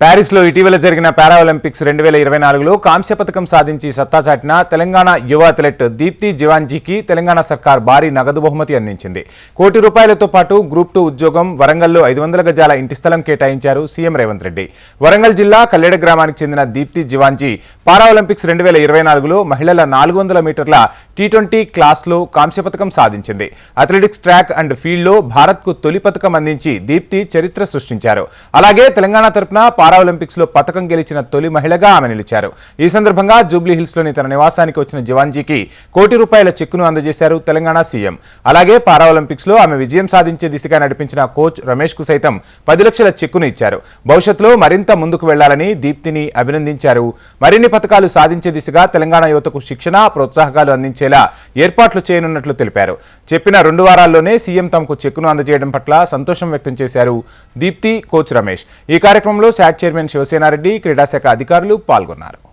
ప్యారిస్లో ఇటీవల జరిగిన పారాఒలింపిక్స్ రెండు వేల ఇరవై నాలుగులో కాంస్య పథకం సాధించి సత్తా చాటిన తెలంగాణ యువ అథ్లెట్ దీప్తి జివాన్జీకి తెలంగాణ సర్కార్ భారీ నగదు బహుమతి అందించింది. కోటి రూపాయలతో పాటు గ్రూప్ టూ ఉద్యోగం వరంగల్లో ఐదు వందల గజాల ఇంటి స్థలం కేటాయించారు సీఎం రేవంత్ రెడ్డి. వరంగల్ జిల్లా కల్లెడ గ్రామానికి చెందిన దీప్తి జివాన్జీ పారా ఒలింపిక్స్ రెండు వేల ఇరవై నాలుగులో మహిళల నాలుగు వందల మీటర్ల టీ ట్వంటీ క్లాస్లో కాంస్య పథకం సాధించింది. అథ్లెటిక్స్ ట్రాక్ అండ్ ఫీల్డ్లో భారత్కు తొలి పథకం అందించి దీప్తి చరిత్ర సృష్టించారు. అలాగే తెలంగాణ తరపున పారాలింపిక్స్లో ఒలింపిక్స్లో పథకం గెలిచిన తొలి మహిళగా ఆమె నిలిచారు. ఈ సందర్భంగా జూబ్లీ హిల్స్లోని తన నివాసానికి వచ్చిన జవాన్జీకి కోటి రూపాయల చెక్కును అందజేశారు తెలంగాణ సీఎం. అలాగే పారాలింపిక్స్లో ఒలింపిక్స్లో ఆమె విజయం సాధించే దిశగా నడిపించిన కోచ్ రమేష్కు సైతం పది లక్షల చెక్కును ఇచ్చారు. భవిష్యత్తులో మరింత ముందుకు వెళ్ళాలని దీప్తిని అభినందించారు. మరిన్ని పథకాలు సాధించే దిశగా తెలంగాణ యువతకు శిక్షణ ప్రోత్సాహకాలు అందించేలా ఏర్పాట్లు చేయనున్నట్లు తెలిపారు. చెప్పిన రెండు వారాల్లోనే సీఎం తమకు చెక్కును అందజేయడం పట్ల సంతోషం వ్యక్తం చేశారు దీప్తి కోచ్ రమేష్. ఈ కార్యక్రమంలో శాట్ చైర్మన్ శివసేనారెడ్డి క్రీడాశాఖ అధికారులు పాల్గొన్నారు.